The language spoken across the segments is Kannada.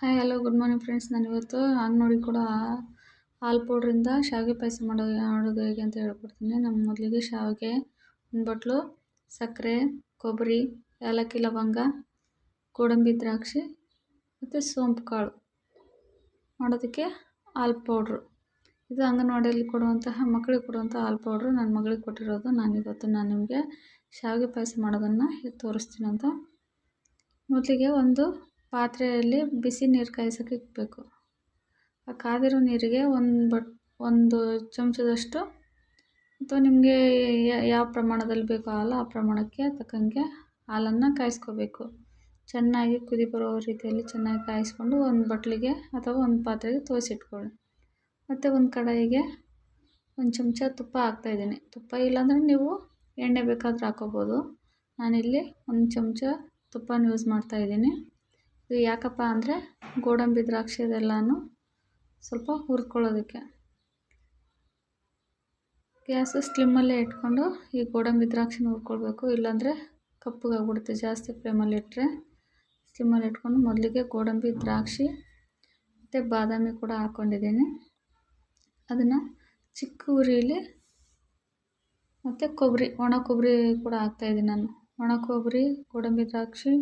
Hi hello good morning friends ನಾನು ಇವತ್ತು ಅಂಗನವಾಡಿ ಕೂಡ ಹಾಲು ಪೌಡ್ರಿಂದ ಶಾವಿಗೆ ಪಾಯಸ ಮಾಡೋದು ಮಾಡೋದು ಹೇಗೆ ಅಂತ ಹೇಳ್ಕೊಡ್ತೀನಿ. ನಮ್ಮ ಮೊದಲಿಗೆ ಶಾವಿಗೆ ಒಂದು ಬಟ್ಲು ಸಕ್ಕರೆ, ಕೊಬ್ಬರಿ, ಏಲಕ್ಕಿ ಲವಂಗ, ಗೋಡಂಬಿ ದ್ರಾಕ್ಷಿ ಮತ್ತು ಸೋಂಪು ಕಾಳು ಮಾಡೋದಕ್ಕೆ ಹಾಲು ಪೌಡ್ರು. ಇದು ಅಂಗನವಾಡಿಯಲ್ಲಿ ಕೊಡುವಂತಹ ಮಕ್ಕಳಿಗೆ ಕೊಡುವಂಥ ಹಾಲು ಪೌಡ್ರು. ನನ್ನ ಮಗಳಿಗೆ ಕೊಟ್ಟಿರೋದು. ನಾನು ಇವತ್ತು ನಾನು ನಿಮಗೆ ಶಾವಿಗೆ ಪಾಯಸ ಮಾಡೋದನ್ನು ತೋರಿಸ್ತೀನಿ ಅಂತ. ಮೊದಲಿಗೆ ಒಂದು ಪಾತ್ರೆಯಲ್ಲಿ ಬಿಸಿ ನೀರು ಕಾಯ್ಸೋಕೆ ಇಡಬೇಕು ಆ ಕಾದಿರೋ ನೀರಿಗೆ ಒಂದು ಬಟ್, ಒಂದು ಚಮಚದಷ್ಟು ಅಥವಾ ನಿಮಗೆ ಯಾವ ಪ್ರಮಾಣದಲ್ಲಿ ಬೇಕೋ ಹಾಲು ಆ ಪ್ರಮಾಣಕ್ಕೆ ತಕ್ಕಂಗೆ ಹಾಲನ್ನು ಕಾಯಿಸ್ಕೋಬೇಕು. ಚೆನ್ನಾಗಿ ಕುದಿ ಬರೋ ರೀತಿಯಲ್ಲಿ ಚೆನ್ನಾಗಿ ಕಾಯಿಸ್ಕೊಂಡು ಒಂದು ಬಟ್ಲಿಗೆ ಅಥವಾ ಒಂದು ಪಾತ್ರೆಗೆ ತೋರಿಸಿಟ್ಕೊಳ್ಳಿ. ಮತ್ತು ಒಂದು ಕಡಾಯಿಗೆ ಒಂದು ಚಮಚ ತುಪ್ಪ ಹಾಕ್ತಾಯಿದ್ದೀನಿ ತುಪ್ಪ ಇಲ್ಲಾಂದರೆ ನೀವು ಎಣ್ಣೆ ಬೇಕಾದರೂ ಹಾಕ್ಕೋಬೋದು ನಾನಿಲ್ಲಿ ಒಂದು ಚಮಚ ತುಪ್ಪನ ಯೂಸ್ ಮಾಡ್ತಾಯಿದ್ದೀನಿ ಇದು ಯಾಕಪ್ಪ ಅಂದರೆ ಗೋಡಂಬಿ ದ್ರಾಕ್ಷಿ ಅದೆಲ್ಲನೂ ಸ್ವಲ್ಪ ಹುರ್ಕೊಳ್ಳೋದಕ್ಕೆ. ಗ್ಯಾಸು ಸ್ಲಿಮ್ಮಲ್ಲೇ ಇಟ್ಕೊಂಡು ಈ ಗೋಡಂಬಿ ದ್ರಾಕ್ಷಿನ ಹುರ್ಕೊಳ್ಬೇಕು, ಇಲ್ಲಾಂದರೆ ಕಪ್ಪಗಾಗ್ಬಿಡುತ್ತೆ ಜಾಸ್ತಿ ಫ್ಲೇಮಲ್ಲಿ ಇಟ್ಟರೆ ಸ್ಲಿಮ್ಮಲ್ಲಿ ಇಟ್ಕೊಂಡು ಮೊದಲಿಗೆ ಗೋಡಂಬಿ ದ್ರಾಕ್ಷಿ ಮತ್ತು ಬಾದಾಮಿ ಕೂಡ ಹಾಕ್ಕೊಂಡಿದ್ದೀನಿ. ಅದನ್ನು ಚಿಕ್ಕ ಉರಿಯಲ್ಲಿ ಮತ್ತು ಕೊಬ್ಬರಿ, ಒಣ ಕೊಬ್ಬರಿ ಕೂಡ ಹಾಕ್ತಾಯಿದ್ದೀನಿ ನಾನು. ಒಣ ಕೊಬ್ಬರಿ, ಗೋಡಂಬಿ ದ್ರಾಕ್ಷಿ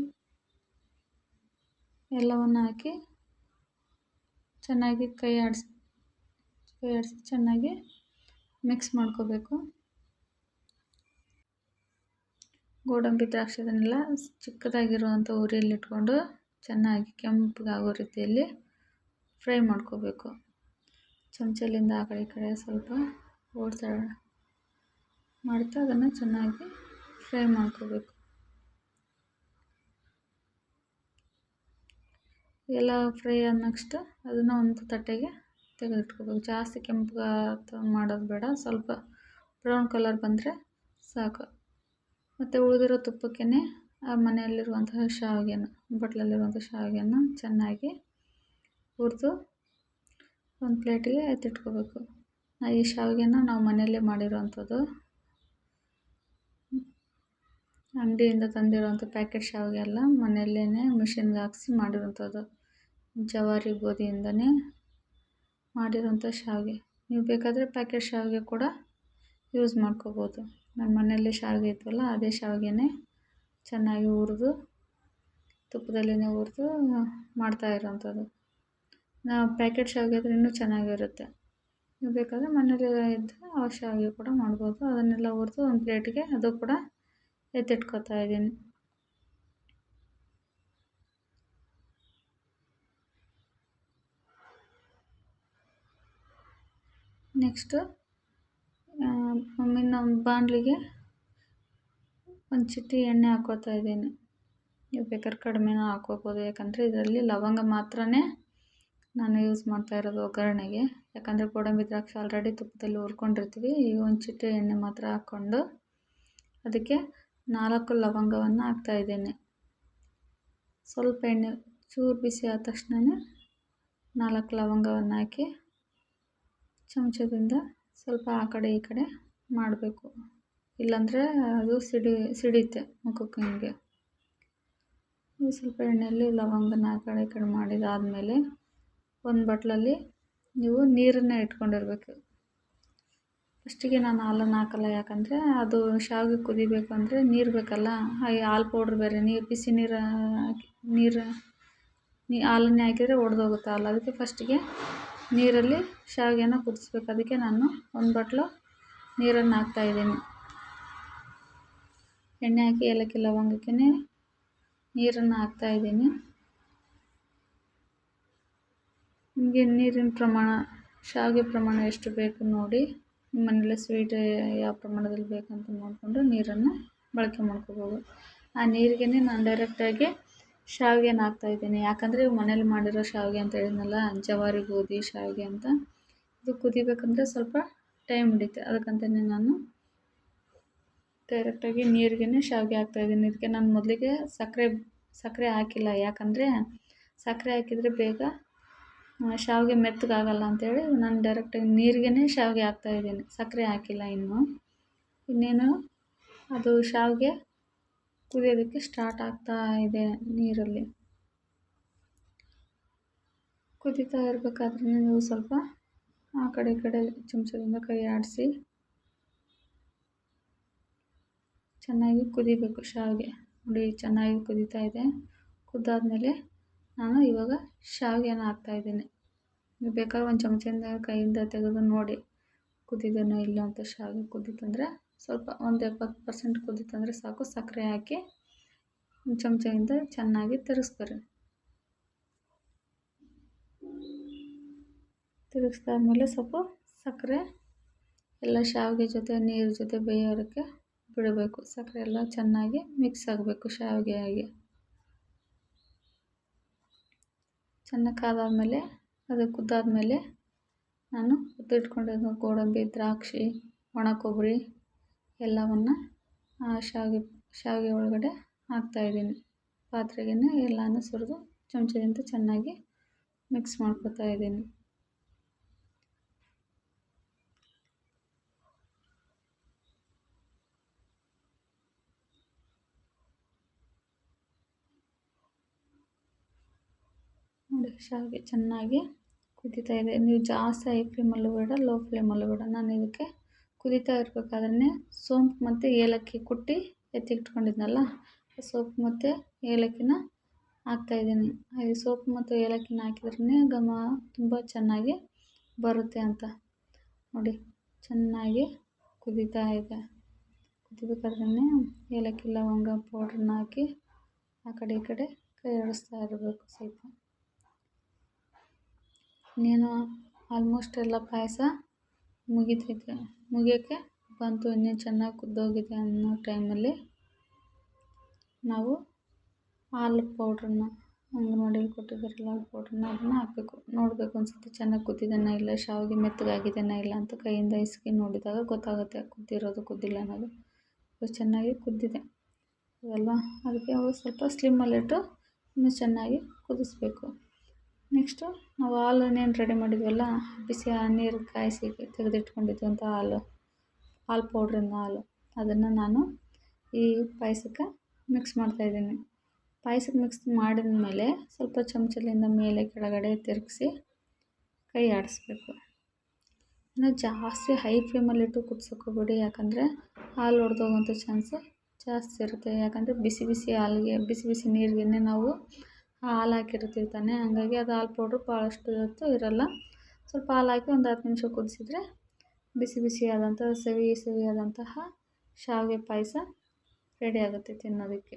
ಎಲ್ಲವನ್ನು ಹಾಕಿ ಚೆನ್ನಾಗಿ ಕೈ ಆಡಿಸಿ ಕೈ ಆಡಿಸಿ ಚೆನ್ನಾಗಿ ಮಿಕ್ಸ್ ಮಾಡ್ಕೋಬೇಕು. ಗೋಡಂಬಿ ದ್ರಾಕ್ಷಿ ಅದನ್ನೆಲ್ಲ ಚಿಕ್ಕದಾಗಿರುವಂಥ ಉರಿಯಲ್ಲಿಟ್ಕೊಂಡು ಚೆನ್ನಾಗಿ ಕೆಂಪಗಾಗೋ ರೀತಿಯಲ್ಲಿ ಫ್ರೈ ಮಾಡ್ಕೋಬೇಕು. ಚಮಚಲಿಂದ ಆ ಕಡೆ ಈ ಕಡೆ ಸ್ವಲ್ಪ ಓಡಿಸ ಮಾಡ್ತಾ ಅದನ್ನು ಚೆನ್ನಾಗಿ ಫ್ರೈ ಮಾಡ್ಕೋಬೇಕು. ಎಲ್ಲ ಫ್ರೈ ಆದ ನೆಕ್ಸ್ಟ್ ಅದನ್ನು ಒಂದು ತಟ್ಟೆಗೆ ತೆಗೆದಿಟ್ಕೋಬೇಕು. ಜಾಸ್ತಿ ಕೆಂಪು ಮಾಡೋದು ಬೇಡ, ಸ್ವಲ್ಪ ಬ್ರೌನ್ ಕಲರ್ ಬಂದರೆ ಸಾಕು. ಮತ್ತು ಉಳಿದಿರೋ ತುಪ್ಪಕ್ಕೇ ಆ ಮನೆಯಲ್ಲಿರುವಂತಹ ಶಾವಿಗೆನ ಬಟ್ಲಲ್ಲಿರುವಂಥ ಶಾವಿಗೆನ ಚೆನ್ನಾಗಿ ಹುರಿದು ಒಂದು ಪ್ಲೇಟಿಗೆ ಎತ್ತಿಟ್ಕೋಬೇಕು. ಈ ಶಾವಿಗೆನ ನಾವು ಮನೆಯಲ್ಲೇ ಮಾಡಿರೋವಂಥದ್ದು ಅಂಗಡಿಯಿಂದ ತಂದಿರೋವಂಥ ಪ್ಯಾಕೆಟ್ ಶಾವಿಗೆ ಎಲ್ಲ ಮನೆಯಲ್ಲೇ ಮಿಷಿನ್ಗೆ ಹಾಕ್ಸಿ ಮಾಡಿರೋಂಥದ್ದು ಜವಾರಿ ಗೋಧಿಯಿಂದನೇ ಮಾಡಿರೋಂಥ ಶಾವಿಗೆ. ನೀವು ಬೇಕಾದರೆ ಪ್ಯಾಕೆಟ್ ಶಾವಿಗೆ ಕೂಡ ಯೂಸ್ ಮಾಡ್ಕೋಬೋದು. ನಮ್ಮ ಮನೆಯಲ್ಲಿ ಶಾವಿಗೆ ಇತ್ತಲ್ಲ ಅದೇ ಶಾವಿಗೆನೇ ಚೆನ್ನಾಗಿ ಹುರಿದು ತುಪ್ಪದಲ್ಲೇ ಹುರಿದು ಮಾಡ್ತಾ ಇರೋವಂಥದ್ದು. ನಾವು ಪ್ಯಾಕೆಟ್ ಶಾವಿಗೆ ಆದರೆ ಇನ್ನೂ ಚೆನ್ನಾಗಿರುತ್ತೆ. ನೀವು ಬೇಕಾದರೆ ಮನೇಲಿ ಇದ್ದರೆ ಆ ಶಾವಿಗೆ ಕೂಡ ಮಾಡ್ಬೋದು. ಅದನ್ನೆಲ್ಲ ಹುರಿದು ಒಂದು ಪ್ಲೇಟಿಗೆ ಅದು ಕೂಡ ಎತ್ತಿಟ್ಕೊತಾ ಇದ್ದೀನಿ. ನೆಕ್ಸ್ಟು ಇನ್ನೊಂದು ಬಾಣಲಿಗೆ ಒಂದು ಚಿಟ್ಟಿ ಎಣ್ಣೆ ಹಾಕೋತಾ ಇದ್ದೀನಿ. ನೀವು ಬೇಕಾದ್ರೆ ಕಡಿಮೆನೂ ಹಾಕೋಬೋದು ಯಾಕಂದರೆ ಇದರಲ್ಲಿ ಲವಂಗ ಮಾತ್ರ ನಾನು ಯೂಸ್ ಮಾಡ್ತಾ ಇರೋದು ಒಗ್ಗರಣೆಗೆ. ಯಾಕಂದರೆ ಗೋಡಂಬಿ ದ್ರಾಕ್ಷಿ ಆಲ್ರೆಡಿ ತುಪ್ಪದಲ್ಲಿ ಹುರ್ಕೊಂಡಿರ್ತೀವಿ. ಈಗ ಒಂದು ಚಿಟಿ ಎಣ್ಣೆ ಮಾತ್ರ ಹಾಕ್ಕೊಂಡು ಅದಕ್ಕೆ ನಾಲ್ಕು ಲವಂಗವನ್ನು ಹಾಕ್ತಾ ಇದ್ದೇನೆ. ಸ್ವಲ್ಪ ಎಣ್ಣೆ ಚೂರು ಬಿಸಿ ಆದ ತಕ್ಷಣವೇ ನಾಲ್ಕು ಲವಂಗವನ್ನು ಹಾಕಿ ಚಮಚದಿಂದ ಸ್ವಲ್ಪ ಆ ಕಡೆ ಈ ಕಡೆ ಮಾಡಬೇಕು. ಇಲ್ಲಾಂದರೆ ಅದು ಸಿಡಿ, ಸಿಡಿಯುತ್ತೆ ಮುಖಕ್ಕೆ ಹಿಂಗೆ. ಸ್ವಲ್ಪ ಎಣ್ಣೆಯಲ್ಲಿ ಲವಂಗನ ಆ ಕಡೆ ಈ ಕಡೆ ಮಾಡಿದಾದಮೇಲೆ ಒಂದು ಬಟ್ಲಲ್ಲಿ ನೀವು ನೀರನ್ನು ಇಟ್ಕೊಂಡಿರ್ಬೇಕು. ಫಸ್ಟಿಗೆ ನಾನು ಹಾಲನ್ನು ಹಾಕಲ್ಲ, ಯಾಕಂದರೆ ಅದು ಶಾವಿಗೆ ಕುದಿಬೇಕು ಅಂದರೆ ನೀರು ಬೇಕಲ್ಲ ಈ ಹಾಲು ಪೌಡ್ರ್ ಬೇರೆ, ನೀರು, ಬಿಸಿ ನೀರು ಹಾಕಿ, ನೀರು, ನೀ ಹಾಲನ್ನೇ ಹಾಕಿದರೆ ಒಡೆದೋಗುತ್ತೆ ಹಾಲು. ಅದಕ್ಕೆ ಫಸ್ಟಿಗೆ ನೀರಲ್ಲಿ ಶಾವಿಗೆನ ಕುದಿಸ್ಬೇಕು. ಅದಕ್ಕೆ ನಾನು ಒಂದು ಬಟ್ಲು ನೀರನ್ನು ಹಾಕ್ತಾಯಿದ್ದೀನಿ ಎಣ್ಣೆ ಹಾಕಿ ಏಲಕ್ಕಿ ಲವಂಗಕ್ಕೆ ನೀರನ್ನು ಹಾಕ್ತಾಯಿದ್ದೀನಿ ನಿಮಗೆ ನೀರಿನ ಪ್ರಮಾಣ, ಶಾವಿಗೆ ಪ್ರಮಾಣ ಎಷ್ಟು ಬೇಕು ನೋಡಿ. ಮನೇಲಿ ಸ್ವೀಟ್ ಯಾವ ಪ್ರಮಾಣದಲ್ಲಿ ಬೇಕಂತ ನೋಡಿಕೊಂಡು ನೀರನ್ನು ಬಳಕೆ ಮಾಡ್ಕೋಬೋದು. ಆ ನೀರಿಗೆ ನಾನು ಡೈರೆಕ್ಟಾಗಿ ಶಾವಿಗೆನ ಹಾಕ್ತಾಯಿದ್ದೀನಿ ಯಾಕಂದರೆ ಇವು ಮನೇಲಿ ಮಾಡಿರೋ ಶಾವಿಗೆ ಅಂತ ಹೇಳಿದ್ನಲ್ಲ, ಜವಾರಿ ಗೋಧಿ, ಶಾವಿಗೆ ಅಂತ. ಇದು ಕುದಿಬೇಕಂದ್ರೆ ಸ್ವಲ್ಪ ಟೈಮ್ ಹಿಡಿಯುತ್ತೆ. ಅದಕ್ಕಂತಲೇ ನಾನು ಡೈರೆಕ್ಟಾಗಿ ನೀರಿಗೆ ಶಾವಿಗೆ ಹಾಕ್ತಾಯಿದ್ದೀನಿ ಇದಕ್ಕೆ ನಾನು ಮೊದಲಿಗೆ ಸಕ್ಕರೆ ಸಕ್ಕರೆ ಹಾಕಿಲ್ಲ. ಯಾಕಂದರೆ ಸಕ್ಕರೆ ಹಾಕಿದರೆ ಬೇಗ ಶಾವಿಗೆ ಮೆತ್ತಗಾಗಲ್ಲ ಅಂಥೇಳಿ ನಾನು ಡೈರೆಕ್ಟಾಗಿ ನೀರಿಗೇ ಶಾವಿಗೆ ಹಾಕ್ತಾಯಿದ್ದೀನಿ ಸಕ್ಕರೆ ಹಾಕಿಲ್ಲ ಇನ್ನೂ. ಇನ್ನೇನು? ಅದು ಶಾವಿಗೆ ಕುದಿಯೋದಕ್ಕೆ ಸ್ಟಾರ್ಟ್ ಆಗ್ತಾ ಇದೆ ನೀರಲ್ಲಿ. ಕುದಿತಾ ಇರಬೇಕಾದ್ರೆ ನೀವು ಸ್ವಲ್ಪ ಆ ಕಡೆ ಈ ಕಡೆ ಚಮಚದಿಂದ ಕೈ ಆಡಿಸಿ. ಚೆನ್ನಾಗಿ ಕುದಿಬೇಕು ಶಾವಿಗೆ. ನೋಡಿ ಚೆನ್ನಾಗಿ ಕುದೀತಾ ಇದೆ. ಕುದ್ದಾದಮೇಲೆ ನಾನು ಇವಾಗ ಶಾವಿಗೆನ ಹಾಕ್ತಾಯಿದ್ದೀನಿ ನೀವು ಬೇಕಾದ್ರೆ ಒಂದು ಚಮಚದಿಂದ ಕೈಯಿಂದ ತೆಗೆದು ನೋಡಿ. ಕುದಿದೇನೋ ಇಲ್ಲ ಅಂತ ಶಾವಿಗೆ ಕುದಿತಂದರೆ ಸ್ವಲ್ಪ ಒಂದು ಎಪ್ಪತ್ತು ಪರ್ಸೆಂಟ್ ಕುದೀತಂದರೆ ಸಾಕು. ಸಕ್ಕರೆ ಹಾಕಿ ಒಂದು ಚಮಚದಿಂದ ಚೆನ್ನಾಗಿ ತಿರುಗಿಸ್ಕೊರಿ. ತಿರುಗಿಸ್ದಾದ್ಮೇಲೆ ಸ್ವಲ್ಪ ಸಕ್ಕರೆ, ಎಲ್ಲ ಶಾವಿಗೆ ಜೊತೆ, ನೀರು ಜೊತೆ ಬೇಯೋದಕ್ಕೆ ಬಿಡಬೇಕು. ಸಕ್ಕರೆ ಎಲ್ಲ ಚೆನ್ನಾಗಿ ಮಿಕ್ಸ್ ಆಗಬೇಕು ಶಾವಿಗೆ ಆಗಿ. ಚೆನ್ನಾಗಿ ಕಾದಾದಮೇಲೆ ಅದು ಕುದ್ದಾದಮೇಲೆ ನಾನು ಕುದ್ದಿಟ್ಕೊಂಡಿರೋ ಗೋಡಂಬಿ, ದ್ರಾಕ್ಷಿ, ಒಣ ಕೊಬ್ಬರಿ ಎಲ್ಲವನ್ನು ಆ ಶಾವಿಗೆ ಶಾವಿಗೆ ಒಳಗಡೆ ಹಾಕ್ತಾಯಿದ್ದೀನಿ ಪಾತ್ರೆಗೆ ಎಲ್ಲನೂ ಸುರಿದು ಚಮಚದಿಂದ ಚೆನ್ನಾಗಿ ಮಿಕ್ಸ್ ಮಾಡ್ಕೊತಾ ಶಾವಿಗೆ ಚೆನ್ನಾಗಿ ಕುದೀತಾ ಇದೆ. ನೀವು ಜಾಸ್ತಿ ಹೈ ಫ್ಲೇಮಲ್ಲೂ ಬೇಡ ಲೋ ಫ್ಲೇಮಲ್ಲೂ ಬೇಡ. ನಾನು ಇದಕ್ಕೆ ಕುದೀತಾ ಇರಬೇಕಾದ್ರೆ ಸೋಂಪು ಮತ್ತು ಏಲಕ್ಕಿ ಕುಟ್ಟಿ ಎತ್ತಿಟ್ಕೊಂಡಿದ್ನಲ್ಲ ಸೋಂಪು ಮತ್ತು ಏಲಕ್ಕಿನ ಹಾಕ್ತಾಯಿದ್ದೀನಿ ಈ ಸೋಪು ಮತ್ತು ಏಲಕ್ಕಿನ ಹಾಕಿದ್ರೇ ಘಮ ತುಂಬ ಚೆನ್ನಾಗಿ ಬರುತ್ತೆ ಅಂತ. ನೋಡಿ, ಚೆನ್ನಾಗಿ ಕುದೀತಾ ಇದೆ. ಕುದಿಬೇಕಾದ್ರೆ ಏಲಕ್ಕಿ ಲವಂಗ ಪೌಡ್ರನ್ನ ಹಾಕಿ ಆ ಕಡೆ ಈ ಕಡೆ ಕೈ ಆಡಿಸ್ತಾ ಇರಬೇಕು ಸ್ವಲ್ಪ. ಇನ್ನೇನು ಆಲ್ಮೋಸ್ಟ್ ಎಲ್ಲ ಪಾಯಸ ಮುಗಿತೈತೆ. ಮುಗಿಯೋಕ್ಕೆ ಬಂತು ಇನ್ನೇನು ಚೆನ್ನಾಗಿ ಕುದ್ದೋಗಿದೆ ಅನ್ನೋ ಟೈಮಲ್ಲಿ ನಾವು ಹಾಲು ಪೌಡ್ರನ್ನ ಅಂಗನವಾಡಿಯಲ್ಲಿ ಕೊಟ್ಟಿದ್ದಾರಲ್ಲ, ಹಾಲು ಪೌಡ್ರನ್ನ ಅದನ್ನು ಹಾಕಬೇಕು. ನೋಡಬೇಕು ಅನಿಸುತ್ತೆ ಚೆನ್ನಾಗಿ ಕುದ್ದಿದೆಯಾ ಇಲ್ಲ, ಶಾವಿಗೆ ಮೆತ್ತಗಾಗಿದೆಯಾ ಇಲ್ಲ ಅಂತ ಕೈಯಿಂದ ಇಸ್ಕಿ ನೋಡಿದಾಗ ಗೊತ್ತಾಗುತ್ತೆ ಕುದ್ದಿರೋದು ಕುದ್ದಿಲ್ಲ ಅನ್ನೋದು. ಅದು ಚೆನ್ನಾಗಿ ಕುದ್ದಿದೆ. ಅಲ್ವಾ ಅದಕ್ಕೆ ಸ್ವಲ್ಪ ಸ್ಲಿಮ್ಮಲ್ಲಿಟ್ಟು ಇನ್ನೂ ಚೆನ್ನಾಗಿ ಕುದಿಸ್ಬೇಕು. ನೆಕ್ಸ್ಟು ನಾವು ಹಾಲನ್ನೇನು ರೆಡಿ ಮಾಡಿದ್ವಲ್ಲ, ಬಿಸಿ ನೀರು ಕಾಯಿಸಿ ತೆಗೆದಿಟ್ಕೊಂಡಿದ್ದಂಥ ಹಾಲು ಹಾಲು ಪೌಡ್ರಿನ ಹಾಲು. ಅದನ್ನು ನಾನು ಈ ಪಾಯಸಕ್ಕೆ ಮಿಕ್ಸ್ ಮಾಡ್ತಾಯಿದ್ದೀನಿ ಪಾಯಸಕ್ಕೆ ಮಿಕ್ಸ್ ಮಾಡಿದ ಮೇಲೆ ಸ್ವಲ್ಪ ಚಮಚದಿಂದ ಮೇಲೆ ಕೆಳಗಡೆ ತಿರುಗಿಸಿ ಕೈ ಆಡಿಸ್ಬೇಕು. ಇನ್ನು ಜಾಸ್ತಿ ಹೈ ಫ್ಲೇಮಲ್ಲಿಟ್ಟು ಕುದ್ಸೋಕೆ ಹೋಗ್ಬೇಡಿ ಯಾಕಂದರೆ ಹಾಲು ಒಡೆದೋಗುವಂಥ ಚಾನ್ಸು ಜಾಸ್ತಿ ಇರುತ್ತೆ. ಯಾಕಂದರೆ ಬಿಸಿ ಬಿಸಿ ಹಾಲಿಗೆ, ಬಿಸಿ ಬಿಸಿ ನೀರಿಗೆ ನಾವು ಹಾಲು ಹಾಕಿರ್ತೀವಿ ತಾನೇ. ಹಂಗಾಗಿ ಅದು ಹಾಲು ಪೌಡ್ರು ಭಾಳಷ್ಟು ಹೊತ್ತು ಇರೋಲ್ಲ. ಸ್ವಲ್ಪ ಹಾಲು ಹಾಕಿ ಒಂದು ಹತ್ತು ನಿಮಿಷ ಕುದಿಸಿದ್ರೆ ಬಿಸಿ ಬಿಸಿಯಾದಂಥ ಸವಿ ಸವಿಯಾದಂತಹ ಶಾವಿಗೆ ಪಾಯಸ ರೆಡಿ ಆಗುತ್ತೆ ತಿನ್ನೋದಕ್ಕೆ.